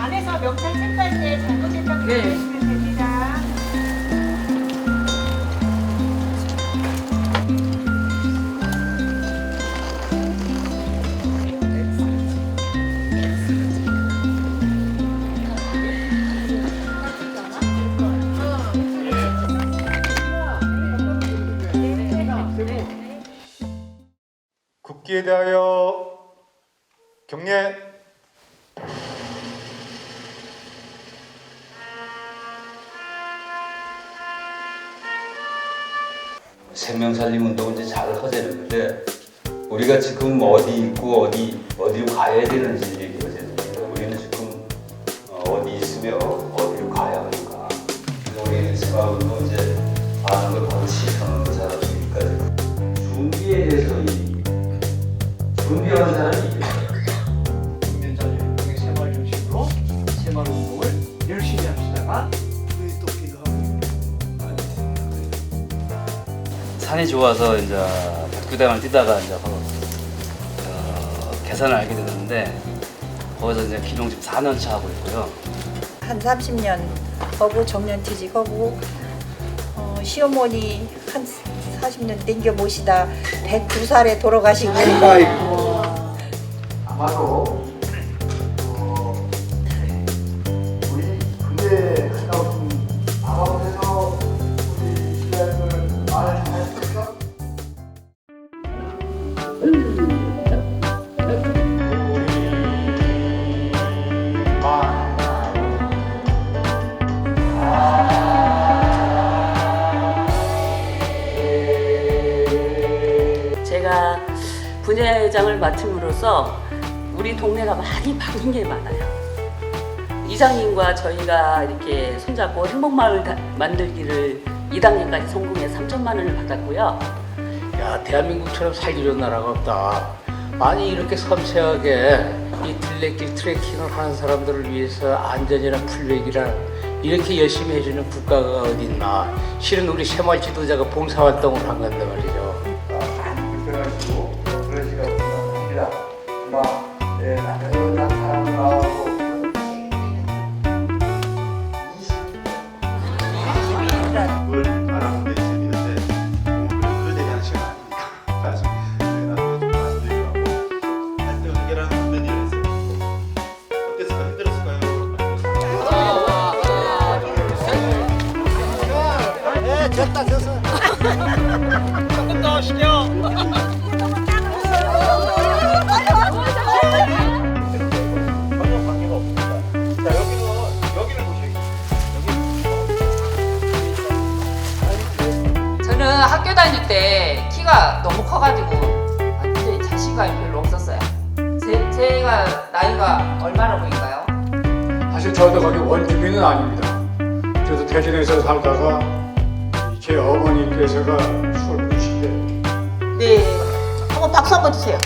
안에서 명찰 체크할 때 잘못했다고 네. 얘기하시면 됩니다. 국기에 대하여 경례 생명살림 운동은 이제 잘 허재는데 우리가 지금 어디 있고 어디 어디로 가야 되는지 얘기가 되는데 우리는 지금 어, 어디 있으며 어디로 가야 하는가. 우리 생각은 이제 산이 좋아서 이제 백두대간을 뛰다가 이제 어, 계산을 알게 됐는데 거기서 이제 기농 지금 4년 차 하고 있고요. 한 30년 하고 정년 퇴직 하고 어, 시어머니 한 40년 땡겨 모시다 102살에 돌아가시고 아마도 분야회장을 맡음으로써 우리 동네가 많이 바뀐 게 많아요. 이장님과 저희가 이렇게 손잡고 행복마을 가- 만들기를 2단계까지 성공해 3천만 원을 받았고요. 야 대한민국처럼 살기 좋은 나라가 없다. 아니 이렇게 섬세하게 이 둘레길 트레킹을 하는 사람들을 위해서 안전이랑 풀백이랑 이렇게 열심히 해주는 국가가 어디 있나. 실은 우리 새마을 지도자가 봉사활동을 한 건데 말이죠. 아마 예, 남편은 사랑하고 그걸 알아보는 데 있는데 그걸 대한 시간 아닙니까? 그래서 나도 좀 말씀드리고 하고 할때 해결하는 없는 일을 했어요. 어땠을까? 힘들었을까요? 전혀 저는 학교 다닐 때 키가 너무 커가지고 완전히 자신감이 별로 없었어요. 제, 제가 나이가 얼마나 보일까요? 사실 저도 거기 원주민은 아닙니다. 저도 대전에서 살다가 제 어머니께서가 술 부실 때 네. 한번 박수 한번 주세요.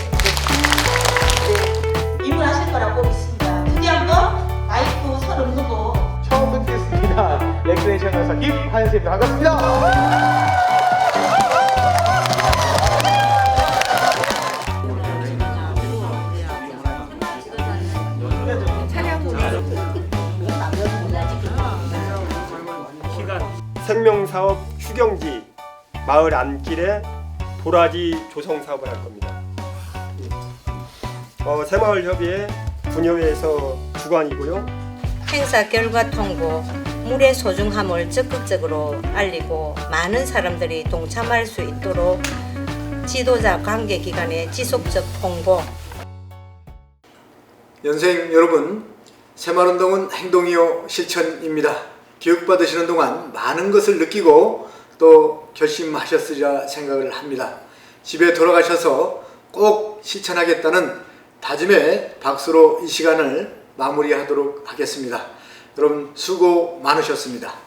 네. 입문하실 거라고 믿습니다. 드디어 한번 마이크 선 없는 처음 뵙겠습니다. 레크레이션에서 김한수입니다. 반갑습니다. 생명사업 휴경지 마을 안길에 도라지 조성 사업을 할 겁니다. 어, 새마을협의회 분여회에서 주관이고요. 행사 결과 통보 물의 소중함을 적극적으로 알리고 많은 사람들이 동참할 수 있도록 지도자 관계 기관의 지속적 홍보 연생 여러분, 새마을운동은 행동이요 실천입니다. 교육받으시는 동안 많은 것을 느끼고 또 결심하셨으리라 생각을 합니다. 집에 돌아가셔서 꼭 실천하겠다는 다짐의 박수로 이 시간을 마무리하도록 하겠습니다. 여러분 수고 많으셨습니다.